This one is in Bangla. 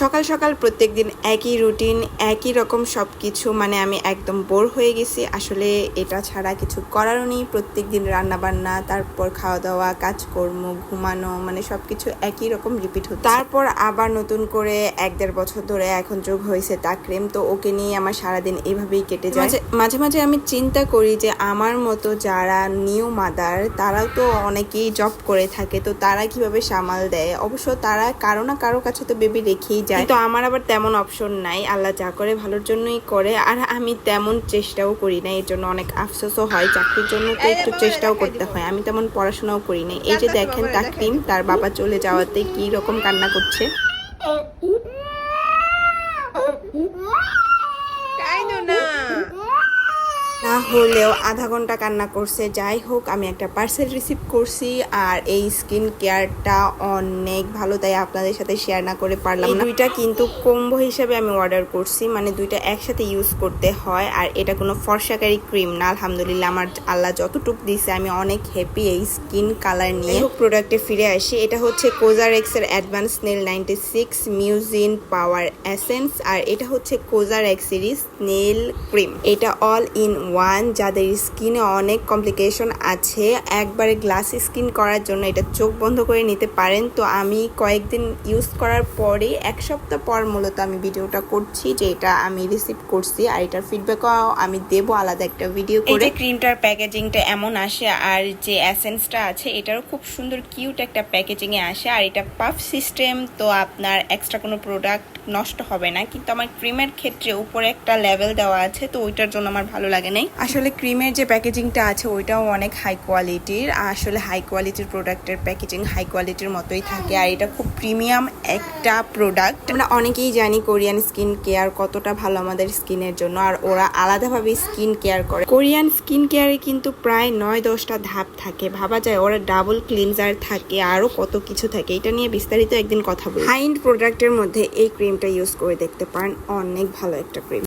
সকাল সকাল প্রত্যেক দিন একই রুটিন একই রকম সব কিছু মানে আমি একদম বোর হয়ে গেছি। আসলে এটা ছাড়া কিছু করারও নেই। প্রত্যেক দিন রান্না বান্না তারপর খাওয়া দাওয়া কাজকর্ম, ঘুমানো মানে সব কিছু একই রকম রিপিট হচ্ছে। তারপর আবার নতুন করে এক দেড় বছর ধরে এখন যোগ হয়েছে তাকরিম। তো ওকে নিয়ে আমার সারাদিন এইভাবেই কেটে যায়। মাঝে মাঝে আমি চিন্তা করি যে, আমার মতো যারা নিউ মাদার তারাও তো অনেকেই জব করে থাকে। তো তারা কীভাবে সামাল দেয়? অবশ্য তারা কারও না কারও কাছে তো বেবি রেখেই যায় তো আমার আবার তেমন অপশন নাই আল্লাহ যা করে ভালোর জন্যই করে আর আমি তেমন চেষ্টাও করি না এর জন্য অনেক আফসোসও হয় চাকরির জন্য তো একটু চেষ্টাও করতে হয় আমি তেমন পড়াশোনাও করি না এই যে দেখেন তাকরিম তার বাবা চলে যাওয়াতে কি রকম কান্না করছে কাইদো না না হলেও আধা ঘণ্টা কান্না করছে। যাই হোক আমি একটা পার্সেল রিসিভ করছি আর এই স্কিন কেয়ারটা অনেক ভালো তাই আপনাদের সাথে শেয়ার না করে পারলাম না। দুইটা কিন্তু কম্বো হিসেবে আমি অর্ডার করছি মানে দুইটা একসাথে ইউজ করতে হয় আর এটা কোনো ফর্সাকারী ক্রিম না। আলহামদুলিল্লাহ আমার আল্লাহ যতটুকু দিছে আমি অনেক হ্যাপি এই স্কিন কালার নিয়ে। প্রোডাক্টে ফিরে আসি। এটা হচ্ছে কোজার এক্সের advance snail ninety six mucin power essence আর এটা হচ্ছে COSRX series snail cream এটা অল ইন ওয়ান যাদের স্কিনে অনেক কমপ্লিকেশন আছে একবারে গ্লাস স্কিন করার জন্য এটা চোখ বন্ধ করে নিতে পারেন। তো আমি কয়েকদিন ইউজ করার পরে এক সপ্তাহ পর মূলত আমি ভিডিওটা করছি যে এটা আমি রিসিভ করছি আর এটার ফিডব্যাকও আমি দেবো আলাদা একটা ভিডিও করে। ক্রিমটার প্যাকেজিংটা এমন আসে আর যে অ্যাসেন্সটা আছে এটারও খুব সুন্দর কিউট একটা প্যাকেজিং এ আসে। আর এটা পাফ সিস্টেম তো আপনার এক্সট্রা কোনো প্রোডাক্ট নষ্ট হবে না। কিন্তু আমার ক্রিমের ক্ষেত্রে উপরে একটা লেভেল দেওয়া আছে তো ওইটার জন্য আমার ভালো লাগে নাই? আসলে ক্রিমের যে প্যাকেজিংটা আছে, ওইটাও অনেক হাই কোয়ালিটির আসলে হাই কোয়ালিটির প্রোডাক্টের প্যাকেজিং হাই কোয়ালিটির মতোই থাকে। আর এটা খুব প্রিমিয়াম একটা প্রোডাক্ট আমরা অনেকেই জানি কোরিয়ান স্কিন কেয়ার কতটা ভালো আমাদের স্কিনের জন্য, আর ওরা আলাদাভাবে স্কিন কেয়ার করে। কোরিয়ান স্কিন কেয়ারে কিন্তু প্রায় নয় দশটা ধাপ থাকে। ভাবা যায় ওরা ডাবল ক্লিনজার থাকে, আরও কত কিছু থাকে। এটা নিয়ে বিস্তারিত একদিন কথা বলি হাইন্ড প্রোডাক্টের মধ্যে এই ক্রিমটা ইউজ করে দেখতে পারেন। অনেক ভালো একটা ক্রিম